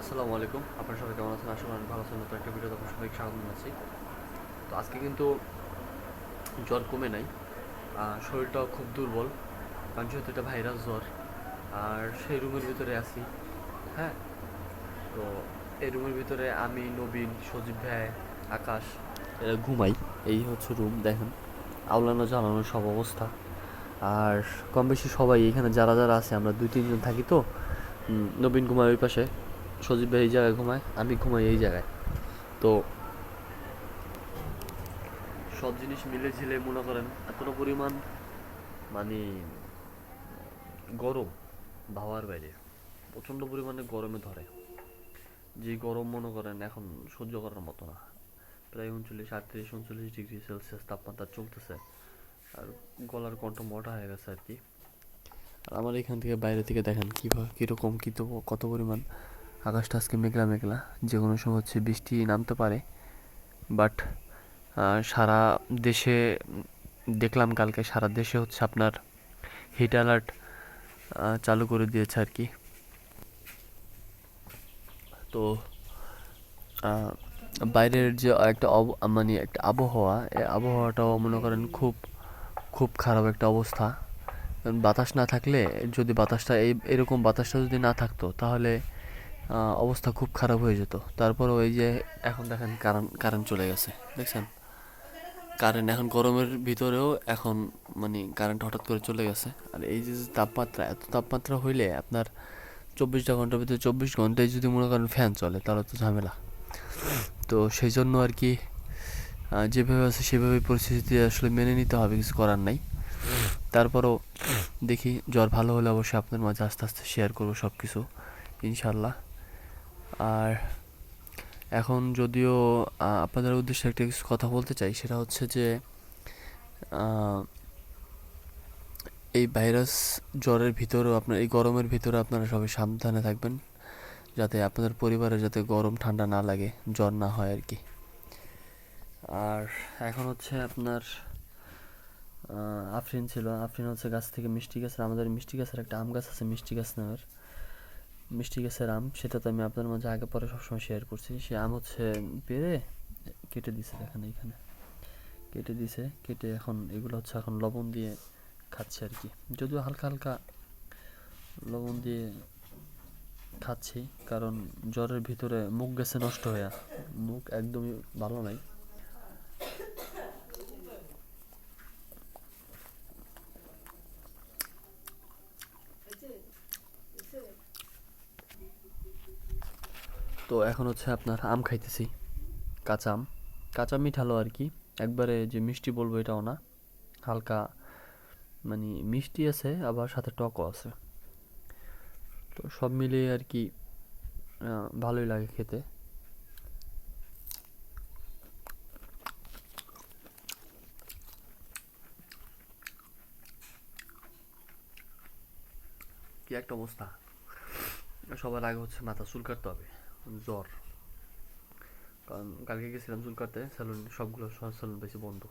আসসালামু আলাইকুম। আপনারা সবাই কেমন আছেন? করি ভালো আছেন। নতুন একটা ভিডিও আপনার সবাইকে স্বাগত জানাচ্ছি। তো আজকে কিন্তু জ্বর কমে নাই। শরীরটাও খুব দুর্বল। কারণ যেহেতু এটা ভাইরাস জ্বর, আর সেই রুমের ভিতরে আছি। হ্যাঁ? তো এই রুমের ভিতরে আমি, নবীন, সজীব ভাই, আকাশ, এরা ঘুমাই। এই হচ্ছে রুম, দেখেন। আওলানো জ্বালানো সব অবস্থা। আর কম বেশি সবাই এখানে যারা যারা আছে, আমরা দুই তিনজন থাকি তো। নবীন ঘুমায় ওই পাশে। সজীব ভাই এই জায়গায় ঘুমায়, আমি ঘুমাই এই জায়গায়। তো সব জিনিস মিলে ঝিলে মনে করেন, এতটা পরিমাণ মানে গরম ভাবার বাইরে, প্রচণ্ড পরিমাণে গরমে ধরে। যে গরম মনে করেন এখন সহ্য করার মতো না। প্রায় উনচল্লিশ, আটত্রিশ, উনচল্লিশ ডিগ্রি সেলসিয়াস তাপমাত্রা চলতেছে। আর গলার কণ্ঠ মোটা হয়ে গেছে আর কি। আর আমার এখান থেকে বাইরে থেকে দেখেন কীভাবে কীরকম কী তো কত পরিমাণ আকাশটা আজকে মেঘলা মেঘলা, যে কোনো সময় হচ্ছে বৃষ্টি নামতে পারে বাট সারা দেশে, দেখলাম কালকে সারা দেশে হচ্ছে আপনার হিট অ্যালার্ট চালু করে দিয়েছে আর কি। তো বাইরের যে একটা মানে একটা আবহাওয়া এই আবহাওয়াটাও মনে করেন খুব খুব খারাপ একটা অবস্থা। বাতাস না থাকলে, যদি বাতাসটা এই, এরকম বাতাসটা যদি না থাকতো, তাহলে অবস্থা খুব খারাপ হয়ে যেত। তারপরেও এই যে এখন দেখেন কারেন্ট কারেন্ট চলে গেছে, দেখছেন? কারেন্ট এখন গরমের ভিতরেও এখন মানে কারেন্ট হঠাৎ করে চলে গেছে। আর এই যে যে তাপমাত্রা, এত তাপমাত্রা হইলে আপনার চব্বিশটা ঘণ্টার ভিতরে চব্বিশ ঘন্টায় যদি মনে করেন ফ্যান চলে, তাহলে তো ঝামেলা। তো সেই জন্য আর কি যেভাবে আছে সেভাবে পরিস্থিতি আসলে মেনে নিতে হবে, কিছু করার নাই। তারপরও দেখি, জ্বর ভালো হলে অবশ্যই আপনার মাঝে আস্তে আস্তে শেয়ার করব সব কিছু ইনশাল্লাহ আর এখন যদিও আপনাদের উদ্দেশ্যে একটা কিছু কথা বলতে চাই, সেটা হচ্ছে যে এই ভাইরাস জ্বরের ভিতরেও আপনার, এই গরমের ভিতরে আপনারা সবাই সাবধানে থাকবেন, যাতে আপনাদের পরিবারে যাতে গরম ঠান্ডা না লাগে, জ্বর না হয় আর কি। আর এখন হচ্ছে আপনার আফরিন ছিল, আফরিন হচ্ছে গাছ থেকে মিষ্টি গাছের আমাদের মিষ্টি গাছের একটা আম গাছ আছে, মিষ্টি গাছ নামের মিষ্টি গাছের আম, সেটা তো আমি আপনার মাঝে আগে পরে সবসময় শেয়ার করছি। সে আম হচ্ছে পেরে কেটে দিছে, দেখেন এখানে কেটে দিছে, কেটে এখন এগুলো হচ্ছে এখন লবণ দিয়ে খাচ্ছে আর কি। যদিও হালকা হালকা লবণ দিয়ে খাচ্ছি, কারণ জ্বরের ভিতরে মুখ গেছে নষ্ট হয়ে মুখ একদমই ভালো নাই। তো এখন হচ্ছে আপনার আম খাইতেছি। কাঁচা আম। কাঁচা মিঠালো আর কি একবারে যে মিষ্টি বলব এটাও না। হালকা মানে মিষ্টি আছে, আবার সাথে টকও আছে। তো সব মিলিয়ে আর কি ভালোই লাগে খেতে। কি একটা অবস্থা। সবার আগে হচ্ছে মাথা চুল কাটতে হবে। জ্বর। কারণ কালকে গেছিলাম চুল কাটতে স্যালুন সবগুলো স্যালুন বেশি বন্ধ।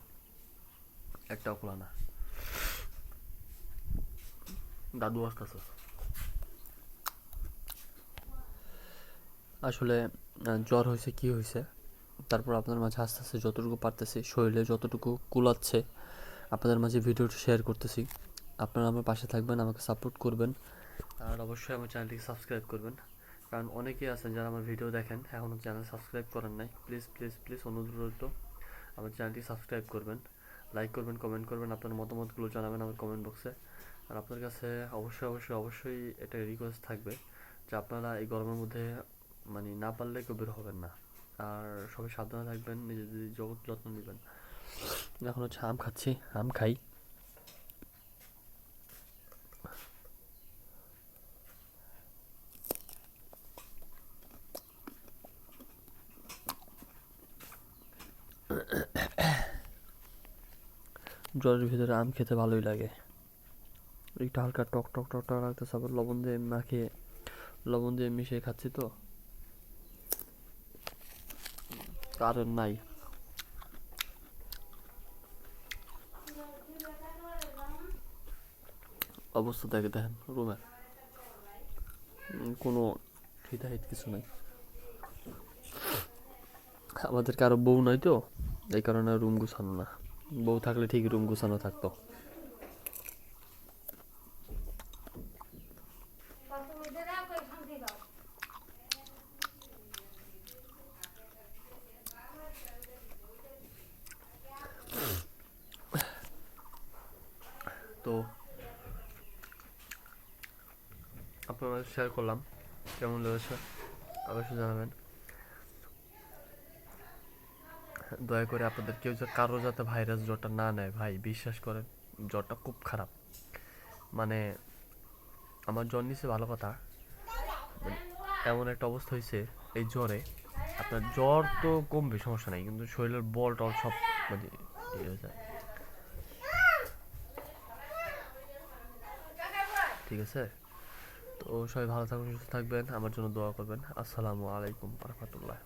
একটাও খোলা না। দাদু আসতেছে। আসলে জ্বর হয়েছে, কি হয়েছে? তারপর আপনার মাঝে আস্তে আস্তে যতটুকু পারতেছি, শরীরে যতটুকু কুলাচ্ছে আপনাদের মাঝে ভিডিওটি শেয়ার করতেছি। আপনারা আমার পাশে থাকবেন, আমাকে সাপোর্ট করবেন। আর অবশ্যই আমার চ্যানেলটিকে সাবস্ক্রাইব করবেন। কারণ অনেকেই আছেন যারা আমার ভিডিও দেখেন এখনও চ্যানেল সাবস্ক্রাইব করেন নাই। প্লিজ প্লিজ প্লিজ অনুরোধ আমার চ্যানেলটি সাবস্ক্রাইব করবেন লাইক করবেন কমেন্ট করবেন, আপনার মতামতগুলো জানাবেন আমার কমেন্ট বক্সে আর আপনার কাছে অবশ্যই অবশ্যই অবশ্যই এটা রিকোয়েস্ট থাকবে যে আপনারা এই গরমের মধ্যে মানে না পারলে কেউ বের হবেন না। আর সবাই সাবধানে থাকবেন, নিজেদের যত্ন নেবেন। এখন হচ্ছে আম খাচ্ছি, আম খাই। জ্বরের ভিতরে আম খেতে ভালোই লাগে। একটু হালকা টক টক টক টক লাগতেছে, আবার লবণ দিয়ে মাখিয়ে, লবণ দিয়ে মিশিয়ে খাচ্ছি তো। কারণ নাই। অবস্থা দেখে দেখেন রুমের কোনো হিতাহিত কিছু নাই। আমাদের কারও বউ নাই তো, এই কারণে রুম গুছানো না। বউ থাকলে ঠিক রুম গুছানো থাকতো। তো আপনাদের শেয়ার করলাম। কেমন লেগেছে? অবশ্যই জানাবেন। দয়া করে আপনাদের কেউ কারও যাতে ভাইরাস জ্বরটা না নেয়, ভাই, বিশ্বাস করেন, জ্বরটা খুব খারাপ। মানে আমার জ্বর নিছে ভালো কথা মানে এমন একটা অবস্থা হয়েছে এই জ্বরে। আপনার জ্বর তো কমবে, সমস্যা নাই, কিন্তু শরীরের বল টল সব মানে হয়ে যায়। ঠিক আছে? তো সবাই ভালো থাকবেন, সুস্থ থাকবেন, আমার জন্য দোয়া করবেন। আসসালামু আলাইকুম রহমতুল্লাহ